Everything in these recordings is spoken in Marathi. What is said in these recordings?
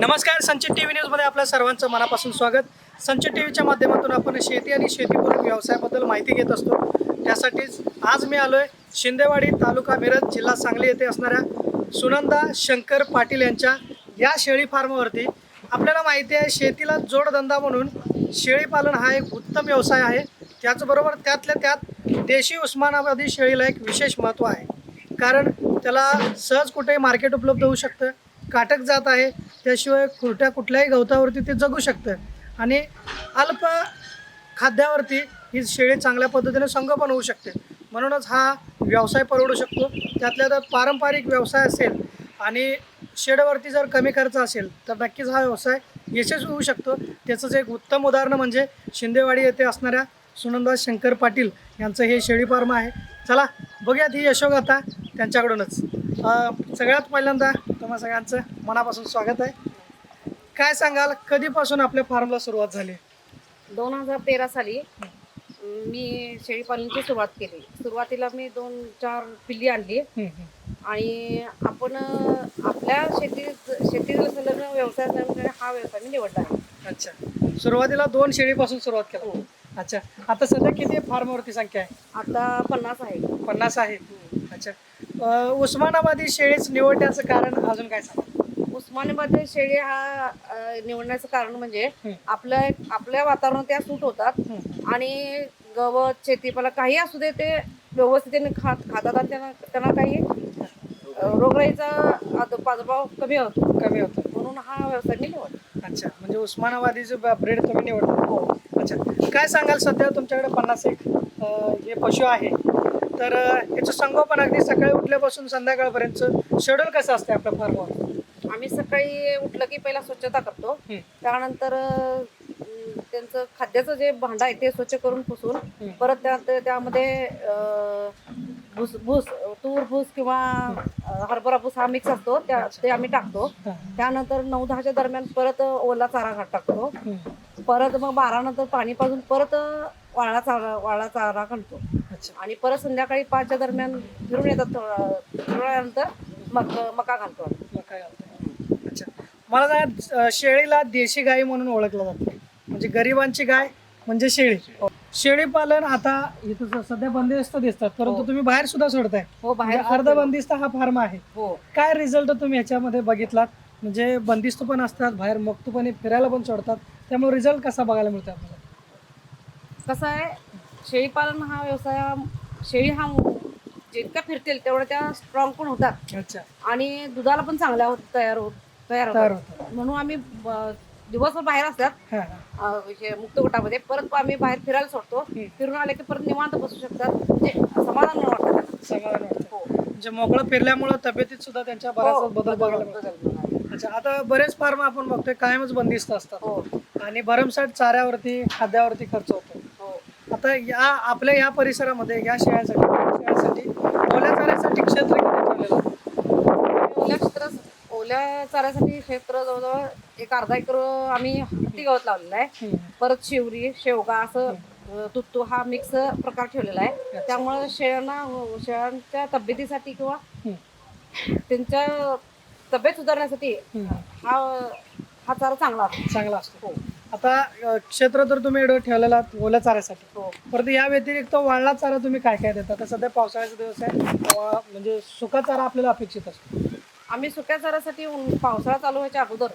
नमस्कार संचित टी व्ही न्यूजमध्ये आपल्या सर्वांचं मनापासून स्वागत. संचित टी व्हीच्या माध्यमातून आपण शेती आणि शेतीपूरक व्यवसायाबद्दल माहिती घेत असतो. त्यासाठीच आज मी आलो आहे शिंदेवाडी तालुका मिरज जिल्हा सांगली येथे असणाऱ्या सुनंदा शंकर पाटील यांच्या या शेळी फार्मवरती. आपल्याला माहिती आहे शेतीला जोडधंदा म्हणून शेळीपालन हा एक उत्तम व्यवसाय आहे. त्याचबरोबर त्यातल्या त्यात देशी उस्मानाबादी शेळीला एक विशेष महत्त्व आहे. कारण त्याला सहज कुठेही मार्केट उपलब्ध होऊ शकतं. काटक जात आहे त्याशिवाय कुठल्या कुठल्याही गवतावरती ते जगू शकतं. आणि अल्प खाद्यावरती ही शेळी चांगल्या पद्धतीने संगोपन होऊ शकते. म्हणूनच हा व्यवसाय परवडू शकतो. त्यातल्या त्यात पारंपरिक व्यवसाय असेल आणि शेडवरती जर कमी खर्च असेल तर नक्कीच हा व्यवसाय यशस्वी होऊ शकतो. त्याचंच एक उत्तम उदाहरण म्हणजे शिंदेवाडी येथे असणाऱ्या सुनंदा शंकर पाटील यांचं हे शेळी फार्म आहे. चला बघूयात ही यशोगाथा त्यांच्याकडूनच. सगळ्यात पहिल्यांदा तुम्हा सगळ्यांचं मनापासून स्वागत आहे. काय सांगाल? कधीपासून आपल्या फार्मला सुरुवात झाली? दोन हजार तेरा साली मी शेळीपालनाची सुरुवात केली. सुरुवातीला मी दोन चार पिल्ली आणली. आणि आपण आपल्या शेतीत शेतीला संलग्न व्यवसाय हा व्यवसाय मी निवडला. आहे अच्छा. सुरुवातीला दोन शेळीपासून सुरुवात केली. अच्छा. आता सध्या किती फार्मवरती संख्या आहे? आता पन्नास आहे. पन्नास आहे. अच्छा. उस्मानाबादी शेळीच निवडण्याचं कारण अजून काय सांगा उस्मानाबाद शेळी हा अं, निवडण्याचं कारण म्हणजे हं. आपल्या आपल्या वातावरणात त्या सूट होतात. आणि गवत शेतीपाला काही असू दे ते व्यवस्थितीने खात खातात आणि त्यांना त्यांना काही अं, रोगराईचा आद- प्रादुर्भाव कमी होतो. कमी होतं. म्हणून हा व्यवसाय मी निवडला अच्छा. म्हणजे उस्मानाबादीचे ब्रेड तुम्ही निवडता हो. अच्छा. काय सांगाल सध्या तुमच्याकडे पन्नास एक अं, हे पशु आहे. तर अं, याचं संगोपन अगदी सकाळी उठल्यापासून संध्याकाळपर्यंतचं शेड्यूल कसं असते आपल्या फार्मवर आम्ही सकाळी उठलं की पहिला स्वच्छता करतो. त्यानंतर त्यांचं खाद्याचं जे भांडं आहे ते स्वच्छ करून पुसून. परत त्यात त्यामध्ये भूस भूस तूर भूस किंवा हरभरा भूस हा मिक्स असतो त्या ते आम्ही टाकतो. त्यानंतर नऊ दहाच्या दरम्यान परत ओला चारा घाट टाकतो. परत मग बारा नंतर पाणी पाजून परत वाळा चारा वाळा चारा घालतो आणि परत संध्याकाळी पाचच्या दरम्यान फिरून येतात थोडा थोड्या वेळानंतर मग मका घालतो घालताय? अच्छा मला अं, शेळीला देशी गाय म्हणून ओळखलं जातं. म्हणजे गरिबांची गाय म्हणजे शेळी. शेळी पालन आता इथं सध्या बंदिस्त दिसतात परंतु हो. तुम्ही बाहेर सुद्धा सोडताय. हो बाहेर म्हणजे अर्ध बंदिस्त हा फार्म आहे. हो. काय रिझल्ट तुम्ही ह्याच्यामध्ये बघितलात? म्हणजे बंदिस्त पण असतात बाहेर मुक्तपणे फिरायला पण सोडतात. त्यामुळे रिझल्ट कसा बघायला मिळतो आपल्याला? कसं आहे शेळीपालन हा व्यवसाय शेळी हा जितक्या फिरतील तेवढ्या त्या स्ट्रॉंग पण होतात. अच्छा. आणि दुधाला पण चांगल्या होत तयार होत तयार तयार होतात होतात म्हणून आम्ही ब- दिवसभर बाहेर असतात हा, हा. अं, हे मुक्त गटामध्ये परत आम्ही बाहेर फिरायला सोडतो. फिरून आले की परत निवांत बसू शकतात म्हणजे समाधान वाटतं त्यांना. समाधान वाटतं हो. म्हणजे मोकळं फिरल्यामुळे तब्येतीत सुद्धा त्यांच्या हो, बराच बदल बघायला बदल- मिळतो बदल बघायला. अच्छा आता बरेच फार्म आपण बघतोय कायमच बंदिस्त असतात हो आणि भरमसाठ चाऱ्यावरती खाद्यावरती खर्च होतो हो आता या आपल्या या परिसरामध्ये या शेळ्यासाठी शेळ्यासाठी ओल्या चाऱ्यासाठी क्षेत्र किती ठेवलेलं आहे? ओल्या क्षेत्र ओल्या चाऱ्यासाठी क्षेत्र जवळजवळ एक अर्धा एकर आम्ही हत्ती गवत लावलेलं आहे. परत शिवरी शेवगा असं तुत्तू हा मिक्स प्रकार ठेवलेला आहे. त्यामुळे शेळ्यांना शेळ्यांच्या तब्येतीसाठी किंवा. त्यांच्या तब्येत सुधारण्यासाठी. हा हा चारा चांगला चांगला असतो. हो. आता क्षेत्र तर तुम्ही एवढं ठेवलेलं ओल्या चाऱ्यासाठी. हो. परंतु या व्यतिरिक्त वाळला चारा तुम्ही काय काय देता? आता सध्या पावसाळ्याचा दिवस आहे म्हणजे सुका चारा आपल्याला अपेक्षित असतो. आम्ही सुक्या उन- पावसाळा चालू व्हायच्या अगोदर.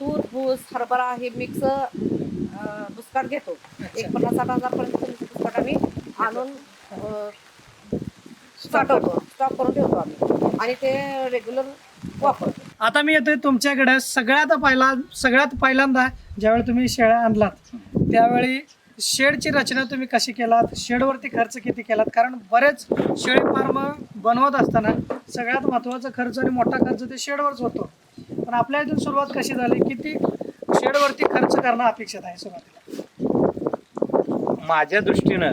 तूर भूस हरभरा हे मिक्स बुसकाट घेतो. एक पन्नास साठ हजारपर्यंत बुसकाट आम्ही आणून साठवतो स्टॉक करून ठेवतो आम्ही. आणि ते रेग्युलर वापरतो. आता मी येतोय तुमच्याकडे. सगळ्यात पहिला सगळ्यात पहिल्यांदा ज्यावेळी तुम्ही शेळ्या आणलात त्यावेळी शेडची रचना तुम्ही कशी केलात? शेडवरती खर्च किती केलात? कारण बरेच शेळी फार्म बनवत असताना सगळ्यात महत्त्वाचा खर्च आणि मोठा खर्च ते शेडवरच होतो. पण आपल्या इथून सुरुवात कशी झाली? किती शेडवरती खर्च करणं अपेक्षित आहे सुरुवातीला? माझ्या दृष्टीनं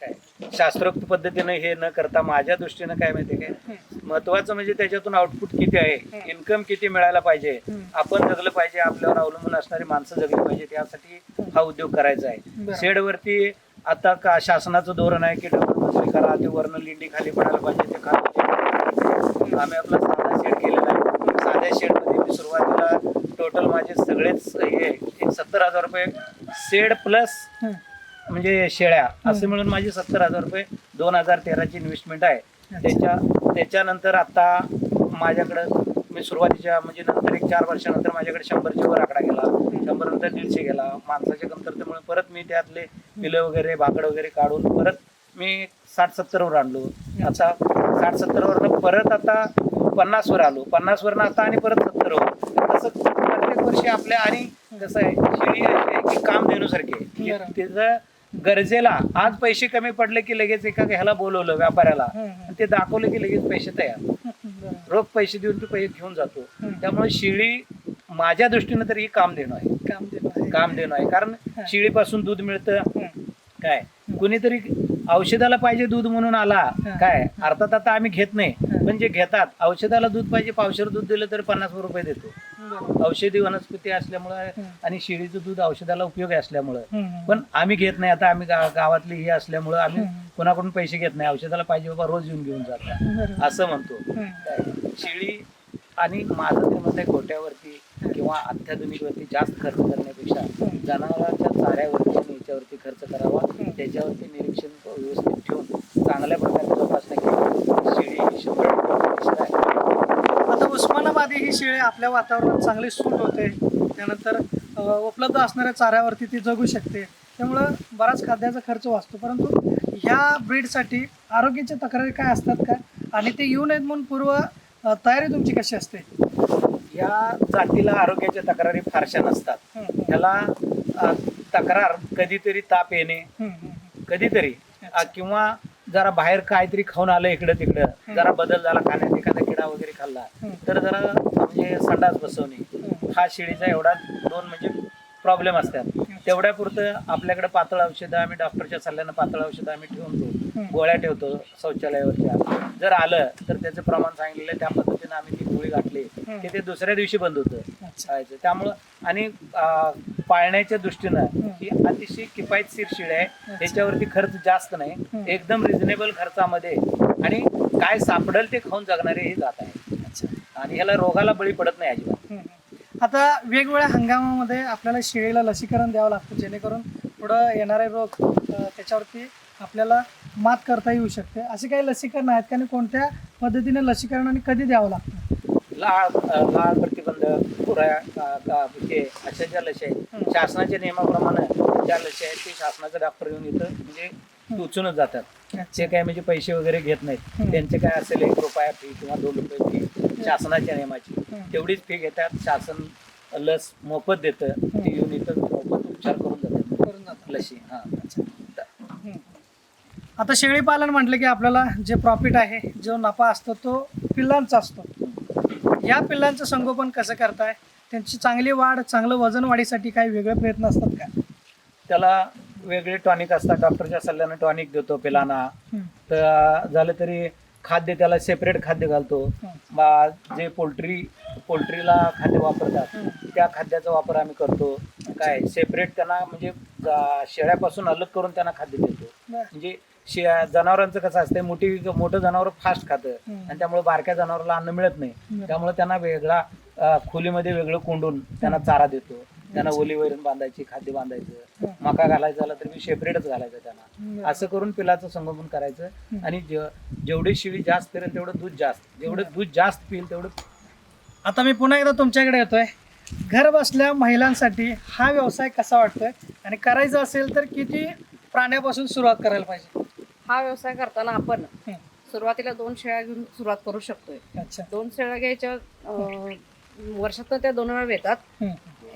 काय? शास्त्रोक्त पद्धतीनं हे न करता माझ्या दृष्टीनं काय माहिती काय? महत्वाचं म्हणजे त्याच्यातून आउटपुट किती आहे? इन्कम किती मिळायला पाहिजे. आपण जगलं पाहिजे आपल्यावर अवलंबून असणारी माणसं जगली पाहिजे त्यासाठी हा उद्योग करायचा आहे. शेडवरती आता का शासनाचं धोरण आहे की डबल मजुरी करा ते वर्ण लिंडी खाली पडायला पाहिजे ते खाली आम्ही आपला साधा शेड केलेला आहे साध्या शेडमध्ये मी सुरुवातीला टोटल माझे सगळेच हे एक सत्तर हजार रुपये सेड प्लस. म्हणजे शेळ्या असे. मिळून माझे सत्तर हजार रुपये दोन हजार तेराची इन्व्हेस्टमेंट आहे त्याच्या त्याच्यानंतर आता माझ्याकडं मी सुरुवातीच्या म्हणजे नंतर एक चार वर्षानंतर माझ्याकडे शंभरच्या वर आकडा गेला. शंभर नंतर दीडशे गेला. माणसाच्या कमतरतेमुळे परत मी त्यातले पिलं वगैरे भाकड वगैरे काढून परत मी साठ सत्तरवर आणलो. आता साठ सत्तरवरनं परत आता पन्नासवर आलो. पन्नासवरनं आता आणि परत सत्तरवर तसं प्रत्येक वर्षी आपल्या आणि कसं आहे अशी आहे की काम देण्यासारखी आहे. त्याचं गरजेला आज पैसे कमी पडले की लगेच एका ह्याला बोलवलं व्यापाऱ्याला. ते दाखवलं की लगेच पैसे तयार. रोख पैसे देऊन तो पैसे घेऊन जातो. त्यामुळे शिळी माझ्या दृष्टीनं तरी ही काम देणं आहे काम आहे. काम देणं आहे कारण. शिळीपासून दूध मिळतं. काय कुणीतरी औषधाला पाहिजे दूध म्हणून आला. काय अर्थात आता आम्ही घेत नाही. पण जे घेतात औषधाला दूध पाहिजे पावशर दूध दिलं तर पन्नास रुपये देतो. औषधी वनस्पती असल्यामुळं. आणि शिळीचं दूध औषधाला उपयोग असल्यामुळं. पण आम्ही घेत नाही आता आम्ही गावातली ही असल्यामुळं आम्ही. कोणाकडून पैसे घेत नाही. औषधाला पाहिजे बाबा रोज येऊन घेऊन जातात बरोबर. असं म्हणतो. शेळी आणि माझं ते मत आहे गोट्यावरती किंवा अत्याधुनिकवरती जास्त खर्च करण्यापेक्षा. जनावरांच्या चाऱ्यावरती आणि याच्यावरती खर्च करावा. त्याच्यावरती निरीक्षण व्यवस्थित ठेवून चांगल्या प्रकारे जोपासना केली शेळी शंभर. आता उस्मानाबादी ही शेळी आपल्या वातावरणात चांगली सूट होते. त्यानंतर उपलब्ध असणाऱ्या चाऱ्यावरती ती जगू शकते. त्यामुळं बराच खाद्याचा खर्च वाचतो. परंतु ह्या ब्रीडसाठी आरोग्याच्या तक्रारी काय असतात का? आणि ते येऊ नयेत म्हणून पूर्व तयारी तुमची कशी असते? या जातीला आरोग्याच्या तक्रारी फारशा नसतात. त्याला तक्रार कधीतरी ताप येणे कधीतरी किंवा जरा बाहेर काहीतरी खाऊन आलं इकडं तिकडं जरा बदल झाला खाण्यात एखादा किडा वगैरे खाल्ला. तर जरा म्हणजे संडास बसवणे हं. हा शेळीचा एवढा दोन म्हणजे प्रॉब्लेम असतात तेवढ्या पुरतं आपल्याकडे पातळ औषधं आम्ही डॉक्टरच्या सल्ल्यानं पातळ औषधं आम्ही ठेवून देऊ हं. गोळ्या ठेवतो शौचालयावरच्या जर आलं तर त्याचं प्रमाण सांगितलेलं त्या पद्धतीनं आम्ही ती गोळी घातली. की ते दुसऱ्या दिवशी बंद होतं त्यामुळं आणि पाळण्याच्या दृष्टीनं हं. अतिशय किफायतशीर शिळ आहे त्याच्यावरती खर्च जास्त नाही. एकदम रिझनेबल खर्चामध्ये आणि काय सापडेल ते खाऊन जगणारे हे जात आहे. आणि ह्याला रोगाला बळी पडत नाही अजिबात. आता वेगवेगळ्या हंगामामध्ये आपल्याला शेळीला लसीकरण द्यावं लागतं जेणेकरून पुढं येणारे रोग त्याच्यावरती आपल्याला मात करता येऊ शकते असे काही लसीकरण आहेत का आणि कोणत्या पद्धतीने लसीकरण आणि कधी द्यावं लागतं लाळ लाळ का- का- हे अशा ज्या लशी आहेत. शासनाच्या नियमाप्रमाणे ज्या लशी आहेत ते शासनाचे डॉक्टर येऊन इथं म्हणजे टोचूनच जातात. ते काय म्हणजे पैसे वगैरे घेत नाहीत. त्यांचे काय असेल एक रुपया फी किंवा दोन रुपये फी शासनाच्या नियमाची. तेवढीच फी घेतात. शासन लस मोफत देतं. ते येऊन इथं मोफत उपचार करून जातात करून जातात. लशी. हा हं. आता शेळी पालन म्हटलं की आपल्याला जे प्रॉफिट आहे जो नफा असतो तो पिल्लांचा असतो. या पिल्लांचं संगोपन कसं करताय? त्यांची चांगली वाढ चांगलं वजन वाढीसाठी काही वेगळे प्रयत्न असतात का? त्याला वेगळे टॉनिक असतात डॉक्टरच्या सल्ल्यानं टॉनिक देतो पिलांना. तर झालं तरी खाद्य त्याला सेपरेट खाद्य घालतो. बा- जे पोल्ट्री पोल्ट्रीला खाद्य वापरतात. त्या खाद्याचा वापर आम्ही करतो काय सेपरेट त्यांना म्हणजे शेळ्यापासून अलग करून त्यांना खाद्य देतो. म्हणजे शे जनावरांचं कसं असतं मोठी मोठं जनावर फास्ट खातं. आणि त्यामुळे बारक्या जनावराला अन्न मिळत नाही. त्यामुळे त्यांना वेगळा खोलीमध्ये वेगळं कोंडून त्यांना चारा देतो त्यांना ओली वैरण बांधायची खाद्य बांधायचं. मका घालायचा झाला तर मी सेपरेटच घालायचं त्यांना. असं करून पिलाचं संगोपन करायचं. आणि जे- जेवढी शिळी जास्त फिरेल तेवढं दूध जास्त. जेवढं दूध जास्त पिईल तेवढं आता मी पुन्हा एकदा तुमच्याकडे येतोय. घर बसल्या महिलांसाठी हा व्यवसाय कसा वाटतोय? आणि करायचा असेल तर किती प्राण्यापासून सुरुवात करायला पाहिजे? हा व्यवसाय करताना आपण. सुरुवातीला दोन शेळ्या घेऊन सुरुवात करू शकतोय. अच्छा. दोन शेळ्या घ्यायच्या अं, वर्षातनं त्या दोन वेळा येतात.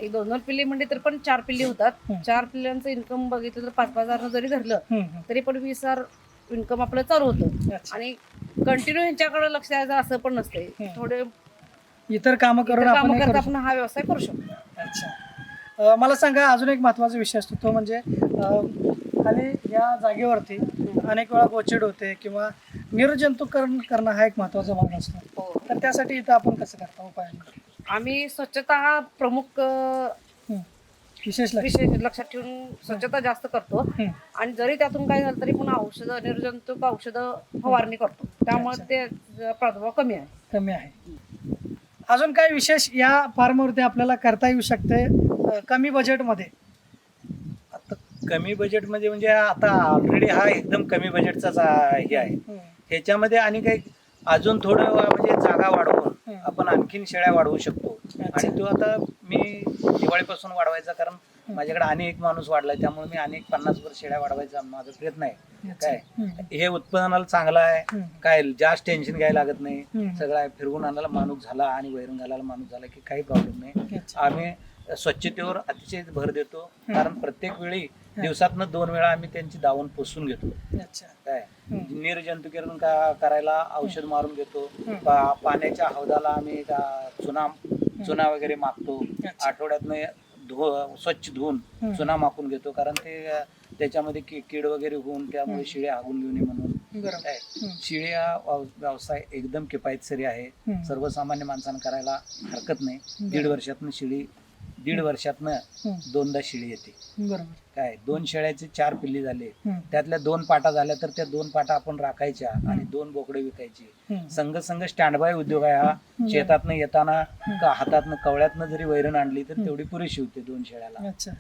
एक दोन दोन पिल्ली म्हणजे तर पण चार पिल्ली होतात. चार पिल्ल्यांचं इन्कम बघितलं तर पाच पाच हजार जरी धरलं. तरी पण वीस हजार इन्कम आपलं चालू होतं. आणि कंटिन्यू यांच्याकडे लक्ष द्यायचं असं पण नसते हं. थोडे इतर कामं करून आपण काम करता करू आपण हा व्यवसाय करू शकतो. अच्छा मला सांगा अजून एक महत्त्वाचा विषय असतो तो म्हणजे खाली या जागेवरती अनेक वेळा गोचिड होते किंवा निर्जंतुकरण करणं हा एक महत्त्वाचा भाग असतो हो तर त्यासाठी इथं आपण कसं करता उपाय आम्ही स्वच्छता हा प्रमुख अं. विशेष लक्ष. विषय लक्षात ठेवून स्वच्छता जास्त करतो. हं. आणि जरी त्यातून काय झालं तरी पुन्हा औषधं निर्जंतुक औषधं फवारणी करतो. त्यामुळे ते प्रादुर्भाव कमी आहे. कमी आहे. अजून काय विशेष या फार्मवरती आपल्याला करता येऊ शकते अ, कमी बजेटमध्ये? आता कमी बजेटमध्ये म्हणजे आता ऑलरेडी हा एकदम कमी बजेटचाच आ- हे आहे. ह्याच्यामध्ये आणि काही अजून थोडं म्हणजे जागा वाढवून. आपण आणखीन शेळ्या वाढवू शकतो. आणि तो आता मी दिवाळीपासून वाढवायचा कारण माझ्याकडे आणि एक माणूस वाढलाय त्यामुळे मी अनेक पन्नास वर शेळ्या वाढवायचा माझा प्रयत्न आहे. काय. हे उत्पादनाला चांगलं आहे. काय जास्त टेन्शन घ्यायला लागत नाही. सगळं फिरवून आणायला माणूस झाला आणि वैरून घालायला माणूस झाला की काही प्रॉब्लेम नाही. आम्ही स्वच्छतेवर अतिशय भर देतो. कारण प्रत्येक वेळी दिवसातनं दोन वेळा आम्ही त्यांची दावण पुसून घेतो. काय? हम्म. निर्जंतुकीकरण का करायला औषध मारून घेतो. पाण्याच्या हौदाला आम्ही चुना चुना वगैरे मागतो. आठवड्यातनं स्वच्छ धुवून. चुना मापून घेतो. कारण ते त्याच्यामध्ये कीड वगैरे होऊन त्यामुळे हम्म. शिळे हागून घेऊ नये म्हणून. शिळे हा व्यव- व्यवसाय एकदम किफायतसरी आहे. सर्वसामान्य माणसानं करायला हरकत नाही. दीड. वर्षातनं शिळी दीड वर्षातनं. दोनदा शिळी येते. बरोबर. काय दोन शेळ्याचे चार पिल्ली झाले. हम्म. त्यातल्या दोन पाटा झाल्या तर त्या दोन पाटा आपण राखायच्या आणि दोन बोकडे विकायची. हम्म. संघ संघ स्टँड बाय उद्योग आहे हा. शेतातनं येताना का हातातनं कवळ्यातनं जरी वैरण आणली तर तेवढी पुरेशी होते दोन शेळ्याला. अच्छा.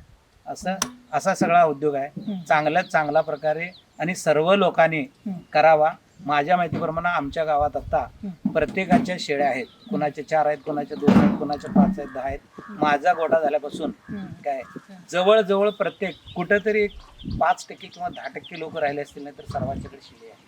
असं असा सगळा उद्योग आहे. हम्म. चांगल्यात चांगला प्रकारे आणि सर्व लोकांनी हम्म. करावा. माझ्या माहितीप्रमाणे आमच्या गावात आता. प्रत्येकाच्या शेळ्या आहेत. कुणाच्या चार आहेत कुणाच्या दोन आहेत कुणाच्या पाच आहेत दहा आहेत. माझा गोठा झाल्यापासून. काय जवळजवळ प्रत्येक कुठंतरी एक पाच टक्के किंवा दहा टक्के लोक राहिले असतील नाही तर सर्वांच्याकडे शेळी आहे.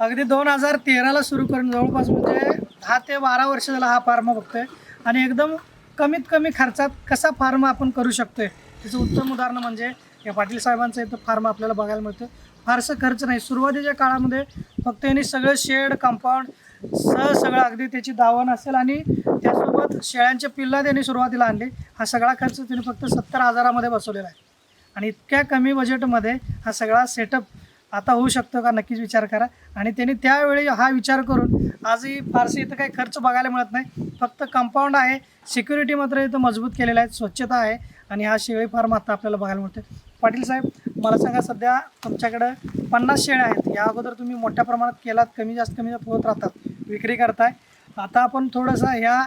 अगदी दोन हजार तेराला सुरू करून जवळपास म्हणजे दहा ते बारा वर्ष झाला हा फार्म बघतोय. आणि एकदम कमीत कमी खर्चात कसा फार्म आपण करू शकतोय? त्याचं उत्तम उदाहरण म्हणजे या पाटील साहेबांचं इथं फार्म आपल्याला बघायला मिळतं. फारसं खर्च नाही. सुरुवातीच्या काळामध्ये फक्त यांनी सगळं शेड कंपाऊंड सह सगळं अगदी त्याची दावण असेल आणि त्यासोबत शेळ्यांच्या पिल्ला त्यांनी सुरुवातीला आणली. हा सगळा खर्च त्यांनी फक्त सत्तर हजारामध्ये बसवलेला आहे. आणि इतक्या कमी बजेटमध्ये हा सगळा सेटअप आता होऊ शकतो का नक्कीच विचार करा. आणि त्यांनी त्यावेळी हा विचार करून आजही फारसे इथं काही खर्च बघायला मिळत नाही. फक्त कंपाऊंड आहे. सिक्युरिटी मात्र इथं मजबूत केलेलं आहे. स्वच्छता आहे. आणि हा शेळी फार्म आता आपल्याला बघायला मिळतो पाटील साहेब मला सांगा सध्या तुमच्याकडं पन्नास शेळ्या आहेत. या अगोदर तुम्ही मोठ्या प्रमाणात केलात कमी जास्त कमी जास्त होत राहतात विक्री करताय. आता आपण थोडंसं ह्या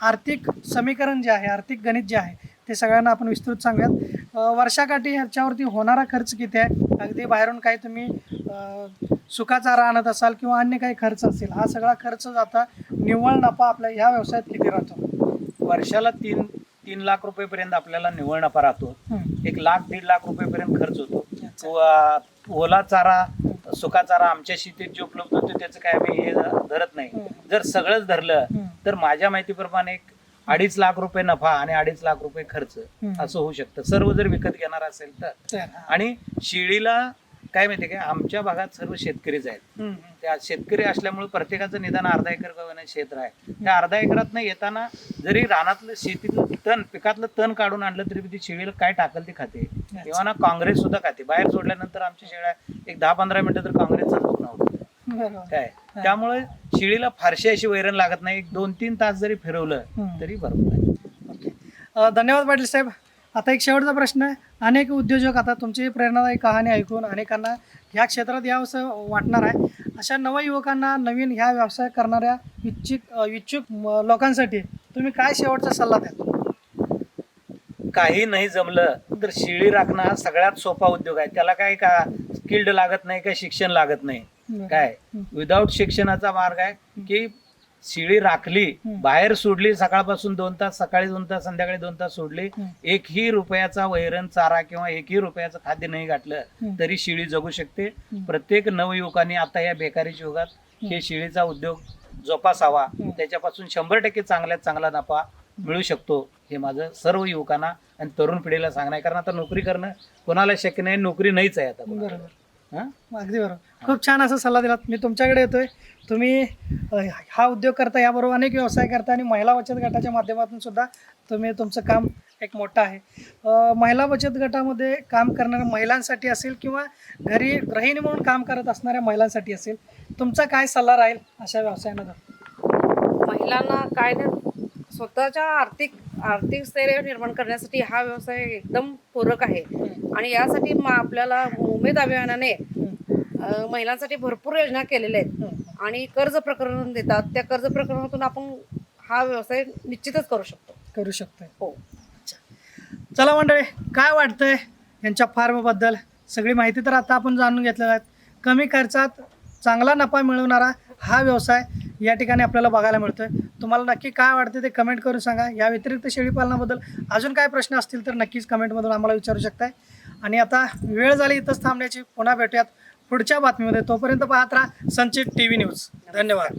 आर्थिक समीकरण जे आहे आर्थिक गणित जे आहे ते सगळ्यांना आपण विस्तृत सांगूयात. वर्षाकाठी ह्याच्यावरती होणारा खर्च किती आहे? अगदी बाहेरून काही तुम्ही अ, सुकाचारा आणत असाल किंवा अन्य काही खर्च असेल हा सगळा खर्च जाता निव्वळ नफा आपल्या ह्या व्यवसायात किती राहतो? वर्षाला तीन तीन लाख रुपयेपर्यंत आपल्याला निव्वळ नफा राहतो. एक लाख दीड लाख रुपयेपर्यंत खर्च होतो ओला चारा सुका चारा आमच्या शेतीत जे उपलब्ध होतो त्याचं काय आम्ही हे धरत नाही. जर सगळंच धरलं. तर माझ्या माहितीप्रमाणे एक अडीच लाख रुपये नफा आणि अडीच लाख रुपये खर्च. असं होऊ शकतं सर्व जर विकत घेणार असेल तर. आणि शिडीला काय माहितीये का? आमच्या भागात सर्व शेतकरीच आहेत. त्या शेतकरी असल्यामुळे प्रत्येकाचं निदान अर्धा एकर गव्हाणं क्षेत्र आहे त्या अर्धा एकरात येताना जरी रानातलं शेतीतलं तण पिकातलं तण काढून आणलं तरी ती शेळीला काय टाकल ती खाते. किंवा ना काँग्रेस सुद्धा खाते. बाहेर सोडल्यानंतर आमच्या शेळ्या एक दहा पंधरा मिनिटं तर काँग्रेसच. काय? त्यामुळे शिळीला फारशी अशी वैरण लागत नाही. एक दोन तीन तास जरी फिरवलं. तरी बरोबर आहे. धन्यवाद पाटील साहेब. आता एक शेवटचा प्रश्न आहे. अनेक उद्योजक आता तुमची प्रेरणादायी कहाणी ऐकून अनेकांना ह्या क्षेत्रात यावंसं वाटणार आहे. अशा नवयुवकांना नवीन ह्या व्यवसाय करणाऱ्या इच्छुक इच्छुक लोकांसाठी तुम्ही काय शेवटचा सल्ला द्याल? काही नाही जमलं तर शिळी राखणं हा सगळ्यात सोपा उद्योग आहे. त्याला काय का स्किल्ड लागत नाही काय शिक्षण लागत नाही. काय? विदाऊट शिक्षणाचा मार्ग आहे की शिळी राखली. बाहेर सोडली सकाळपासून दोन तास सकाळी दोन तास संध्याकाळी दोन तास सोडली. एकही रुपयाचा वैरण चारा किंवा एकही रुपयाचं खाद्य नाही घातलं. तरी शिळी जगू शकते. प्रत्येक नवयुवकांनी आता या बेकारीच्या युगात हे शिळीचा उद्योग जोपासावा. त्याच्यापासून शंभर टक्के चांगल्यात चांगला नफा मिळू शकतो हे माझं सर्व युवकांना आणि तरुण पिढीला सांगणं आहे कारण आता नोकरी करणं कोणाला शक्य नाही नोकरी नाहीच आहे आता. बरोबर? अगदी बरोबर. खूप छान असा सल्ला दिलात. मी तुमच्याकडे येतोय. तुम्ही हा उद्योग करता याबरोबर अनेक व्यवसाय करता आणि महिला बचत गटाच्या माध्यमातून सुद्धा तुम्ही तुमचं काम एक मोठं आहे. महिला बचत गटामध्ये काम करणाऱ्या महिलांसाठी असेल किंवा घरी गृहिणी म्हणून काम करत असणाऱ्या महिलांसाठी असेल तुमचा काय सल्ला राहील अशा व्यवसायांना महिलांना काय स्वतःच्या आर्थिक आर्थिक स्थैर्य निर्माण करण्यासाठी हा व्यवसाय एकदम पूरक आहे. आणि यासाठी आपल्याला उमेद अभियानाने महिलांसाठी भरपूर योजना केलेल्या आहेत. आणि कर्ज प्रकरण देतात. त्या कर्ज प्रकरणातून आपण हा व्यवसाय निश्चितच करू शकतो. करू शकतोय. हो. चला मंडळी काय वाटतंय यांच्या फार्मबद्दल सगळी माहिती तर आता आपण जाणून घेतलेल्या आहेत. कमी खर्चात चांगला नफा मिळवणारा हा व्यवसाय या ठिकाणी आपल्याला बघायला मिळतोय. तुम्हाला नक्की काय वाटते ते कमेंट करून सांगा. या व्यतिरिक्त शेळीपालनाबद्दल अजून काय प्रश्न असतील तर नक्कीच कमेंटमधून आम्हाला विचारू शकताय. आणि आता वेळ झाली इथंच थांबण्याची. पुन्हा भेटूयात पुढच्या बातमीमध्ये. तोपर्यंत पाहत राहा संचित टी व्ही न्यूज. धन्यवाद.